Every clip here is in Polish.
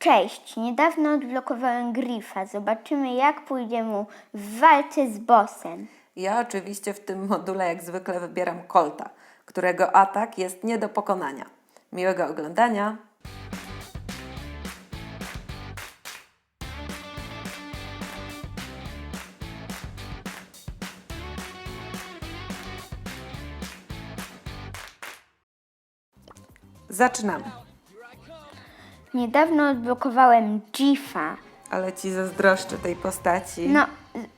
Cześć, niedawno odblokowałem Griffa. Zobaczymy, jak pójdzie mu w walce z bossem. Ja oczywiście w tym module jak zwykle wybieram Colta, którego atak jest nie do pokonania. Miłego oglądania. Zaczynamy. Niedawno odblokowałem Griffa. Ale ci zazdroszczę tej postaci. No,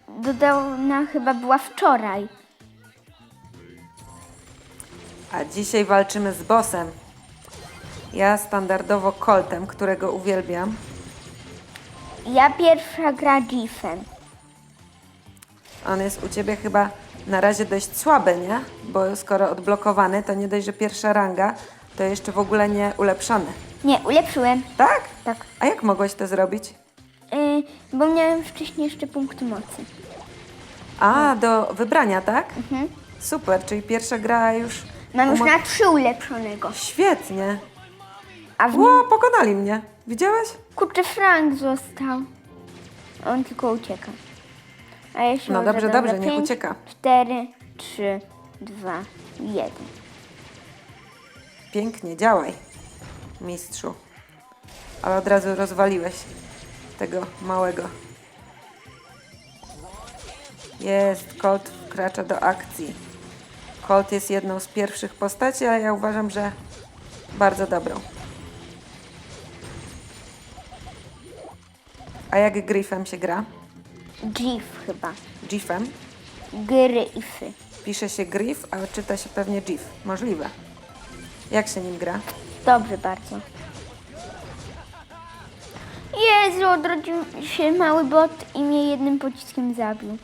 dodana chyba była wczoraj. A dzisiaj walczymy z bossem. Ja standardowo Coltem, którego uwielbiam. Ja pierwsza gra Griffem. On jest u ciebie chyba na razie dość słaby, nie? Bo skoro odblokowany, to nie dość, że pierwsza ranga, to jeszcze w ogóle nie ulepszony. Nie, ulepszyłem. Tak? Tak. A jak mogłeś to zrobić? Yy, bo miałem wcześniej jeszcze punkty mocy. A, do wybrania, tak? Mhm. Super, czyli pierwsza gra już... Mam już na trzy ulepszonego. Świetnie. A w nim, Ło, pokonali mnie. Widziałeś? kurczę, Frank został. On tylko ucieka. A ja się No dobrze, dobrze, za niech pięć, ucieka. Cztery, trzy, dwa, jeden. Pięknie, działaj, mistrzu. Ale od razu rozwaliłeś tego małego. Jest, Colt wkracza do akcji. Colt jest jedną z pierwszych postaci, ale ja uważam, że bardzo dobrą. A jak Griffem się gra? Griff chyba. Giffem? Gry i fy. Pisze się Griff, a czyta się pewnie Giff. Możliwe. Jak się nim gra? Dobrze bardzo. Jezu, odrodził się mały bot i mnie jednym pociskiem zabił.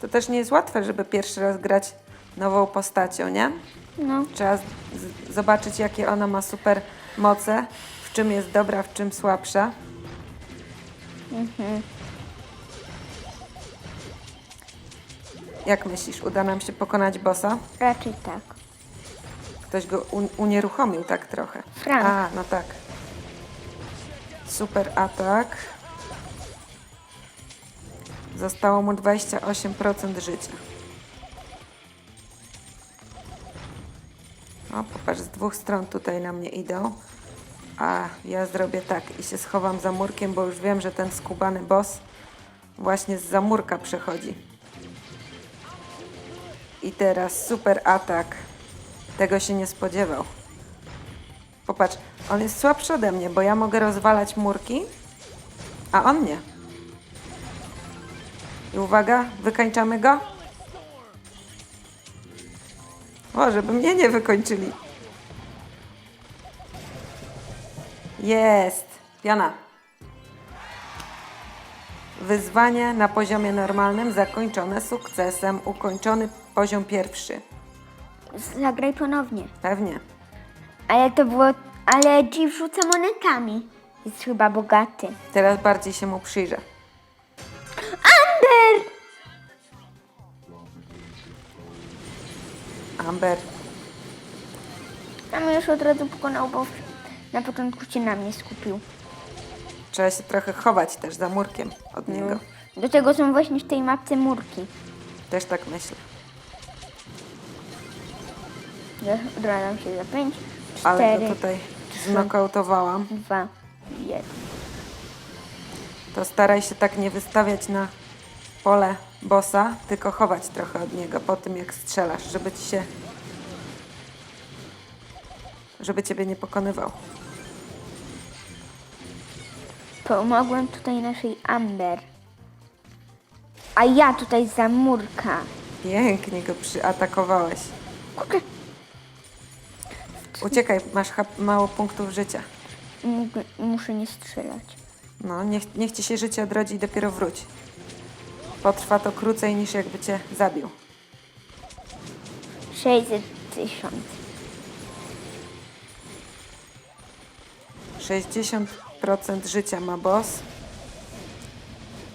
To też nie jest łatwe, żeby pierwszy raz grać nową postacią, nie? No, Trzeba z- z- zobaczyć, jakie ona ma super moce, w czym jest dobra, w czym słabsza. Jak myślisz, uda nam się pokonać bossa? raczej tak. Ktoś go un- unieruchomił tak trochę. Frank. A, no tak. Super atak. Zostało mu 28% życia. O, popatrz, z dwóch stron tutaj na mnie idą. A ja zrobię tak i się schowam za murkiem, bo już wiem, że ten skubany boss właśnie z zamurka przechodzi. I teraz super atak. Tego się nie spodziewał. Popatrz, on jest słabszy ode mnie, bo ja mogę rozwalać murki, a on nie. I uwaga, wykańczamy go. O, żeby mnie nie wykończyli. Jest. Piana. Wyzwanie na poziomie normalnym zakończone sukcesem. Ukończony poziom pierwszy. Zagraj ponownie. Pewnie. Ale to było... Ale G rzuca monetami. Jest chyba bogaty. Teraz bardziej się mu przyjrzę. Amber! Amber, A mnie już od razu pokonał, bo na początku się na mnie skupił. trzeba się trochę chować też za murkiem od niego. Do tego są właśnie w tej mapce murki. Też tak myślę. Odradzam się za pięć, Ale cztery, go tutaj znokautowałam. dwa, jeden. To staraj się tak nie wystawiać na pole bossa, tylko chować trochę od niego po tym, jak strzelasz, żeby ci się... żeby ciebie nie pokonywał. Pomogłem tutaj naszej Amber. A ja tutaj za murka. Pięknie go przyatakowałeś. Kurde, Uciekaj, masz hap- mało punktów życia. mógł- muszę nie strzelać. No, niech, niech ci się życie odrodzi i dopiero wróć. Potrwa to krócej niż jakby cię zabił. 600 tysiąc. 60% życia ma boss.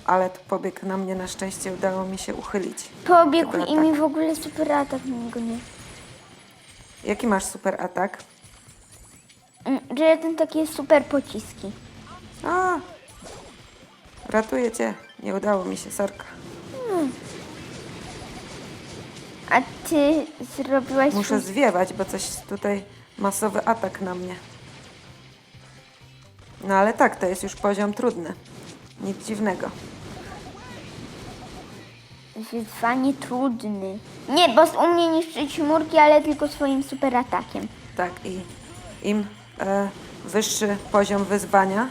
Ale tu pobiegł na mnie, na szczęście udało mi się uchylić. Pobiegł i mi w ogóle super atak na niego nie. Jaki masz super atak? Mm, Że ten takie super pociski. A! Ratuję cię. Nie udało mi się, sorka. A ty zrobiłaś Muszę swój... zwiewać, bo coś tutaj masowy atak na mnie. No ale tak, to jest już poziom trudny. Nic dziwnego. Wyzwanie trudny. Nie, bo z- u mnie niszczyć murki, ale tylko swoim super atakiem. Tak, i im e, wyższy poziom wyzwania,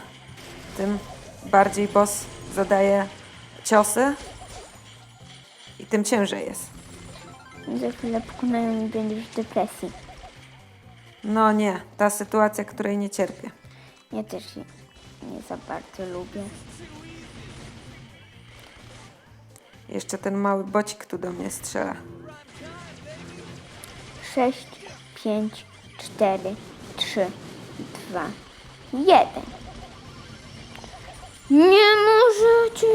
tym bardziej boss zadaje ciosy i tym ciężej jest. Za chwilę pokonają i będziesz w depresji. No nie, ta sytuacja, której nie cierpię. Ja też je nie za bardzo lubię. Jeszcze ten mały bocik tu do mnie strzela. 6, 5, 4, 3, 2, 1. Nie możecie.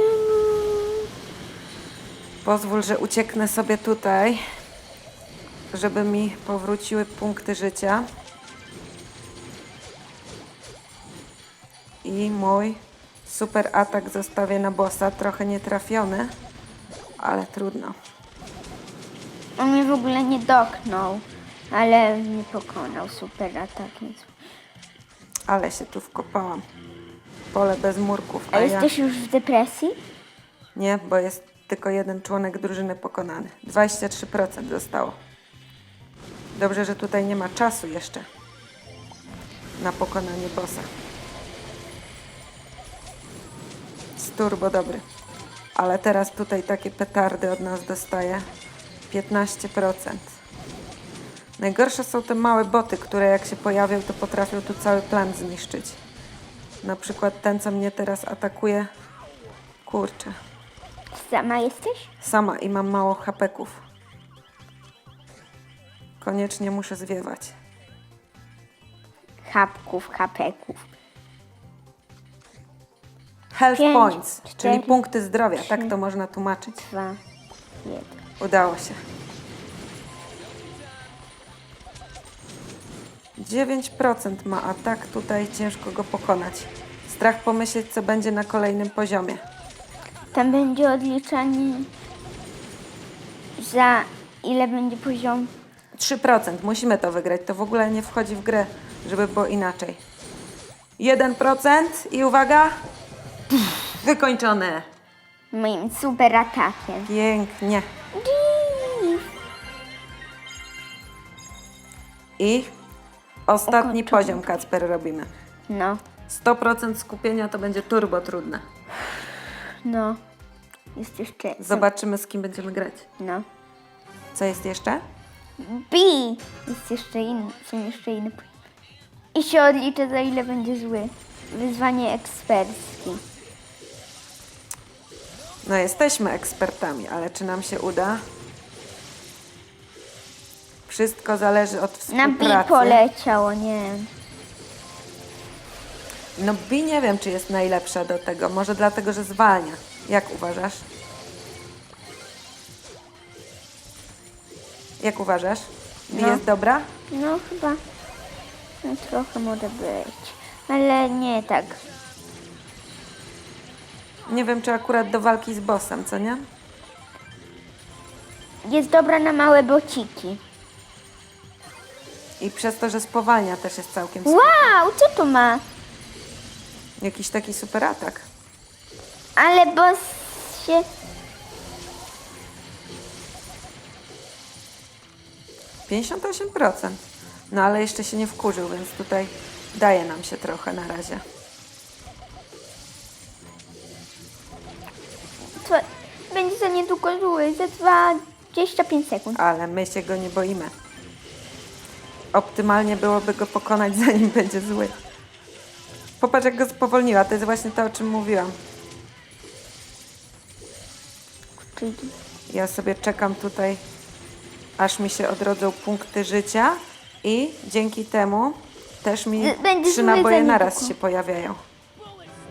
Pozwól, że ucieknę sobie tutaj, żeby mi powróciły punkty życia. I mój super atak zostawię na bossa, trochę nietrafiony, ale trudno. On mnie w ogóle nie doknął, ale mnie pokonał super atakiem. Ale się tu wkopałam. Pole bez murków, A a ja... jesteś już w depresji? Nie, bo jest tylko jeden członek drużyny pokonany. 23% zostało. Dobrze, że tutaj nie ma czasu jeszcze na pokonanie bossa. Jest turbo dobry. Ale teraz tutaj takie petardy od nas dostaje. 15%. Najgorsze są te małe boty, które jak się pojawią, to potrafią tu cały plan zniszczyć. Na przykład ten, co mnie teraz atakuje. Kurczę. Sama jesteś? Sama i mam mało hapeków. Koniecznie muszę zwiewać. Chapków, hapeków. Health Pięć, points, czyli cztery, punkty zdrowia, tak trzy. to można tłumaczyć. Dwa, jeden. Udało się. 9% ma, a tak tutaj ciężko go pokonać. Strach pomyśleć, co będzie na kolejnym poziomie. Tam będzie odliczanie za ile będzie poziom. 3%, musimy to wygrać. To w ogóle nie wchodzi w grę, żeby było inaczej. 1% i uwaga! Wykończone! Moim super atakiem. Pięknie. I ostatni Ukończone. poziom Kacper robimy. No, 100% skupienia to będzie turbo trudne. no. Jest jeszcze. Zobaczymy z kim będziemy grać. No. Co jest jeszcze? B! Jest jeszcze inny. Są jeszcze inne. I się odliczę za ile będzie zły. Wyzwanie eksperckie. No jesteśmy ekspertami, ale czy nam się uda? Wszystko zależy od Na B współpracy. poleciało, nie wiem. No B nie wiem, czy jest najlepsza do tego. Może dlatego, że zwalnia. Jak uważasz? Jak uważasz? B No. jest dobra? No chyba. No, trochę może być. Ale nie tak. Nie wiem, czy akurat do walki z bossem, co nie? Jest dobra na małe bociki. I przez to, że spowalnia też jest całkiem sp- Wow, co tu ma? jakiś taki super atak. Ale boss się... Pięćdziesiąt procent. No ale jeszcze się nie wkurzył, więc tutaj daje nam się trochę na razie. Co, będzie za za 25 sekund. Ale my się go nie boimy. Optymalnie byłoby go pokonać, zanim będzie zły. Popatrz, jak go spowolniła. To jest właśnie to, o czym mówiłam. Czyli Ja sobie czekam tutaj, aż mi się odrodzą punkty życia i dzięki temu też mi Z- będzie trzy zły naboje za naraz niedługo. się pojawiają.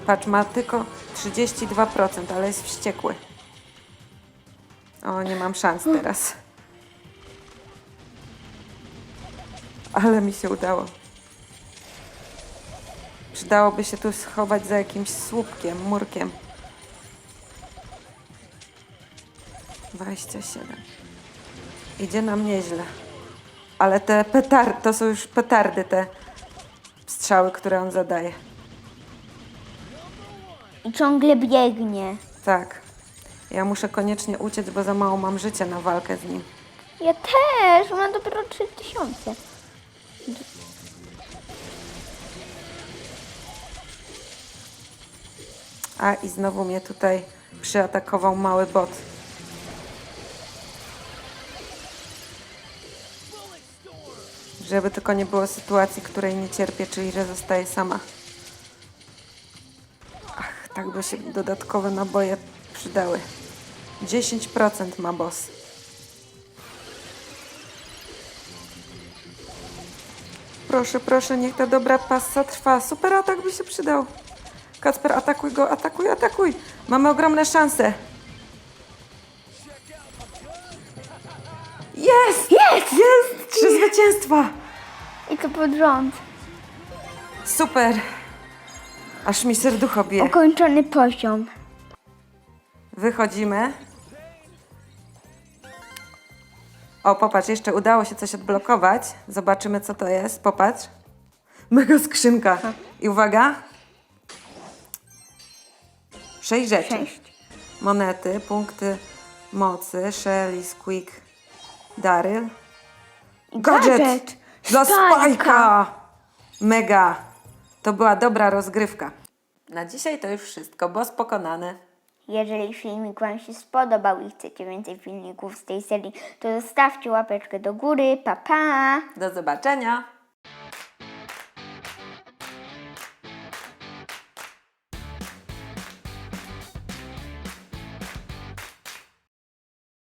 Patrz, ma tylko 32%, ale jest wściekły. O, nie mam szans teraz. Ale mi się udało. Przydałoby się tu schować za jakimś słupkiem, murkiem. 27. Idzie nam nieźle. Ale te petardy, to są już petardy, te strzały, które on zadaje. I ciągle biegnie. Tak. Ja muszę koniecznie uciec, bo za mało mam życia na walkę z nim. Ja też, mam dopiero 3000. A i znowu mnie tutaj przyatakował mały bot. Żeby tylko nie było sytuacji, której nie cierpię, czyli że zostaję sama. Ach, tak by się dodatkowe naboje przydały. 10% ma boss. Proszę, proszę, niech ta dobra passa trwa. Super atak by się przydał. Kacper, atakuj go, atakuj, atakuj. Mamy ogromne szanse. Jest! Jest! Jest! Trzy zwycięstwa! I to pod rząd. Super! Aż mi serducho bije. Ukończony poziom. Wychodzimy. O, popatrz, jeszcze udało się coś odblokować. Zobaczymy, co to jest. Popatrz. Mega skrzynka. I uwaga. Sześć rzeczy. Sześć. Monety, punkty mocy, Shelly, Squeak, Daryl. Gadżet! gadżet. Dla. Spajka! Mega! To była dobra rozgrywka. Na dzisiaj to już wszystko, boss pokonany. Jeżeli filmik Wam się spodobał i chcecie więcej filmików z tej serii, to zostawcie łapeczkę do góry. Pa, pa! Do zobaczenia!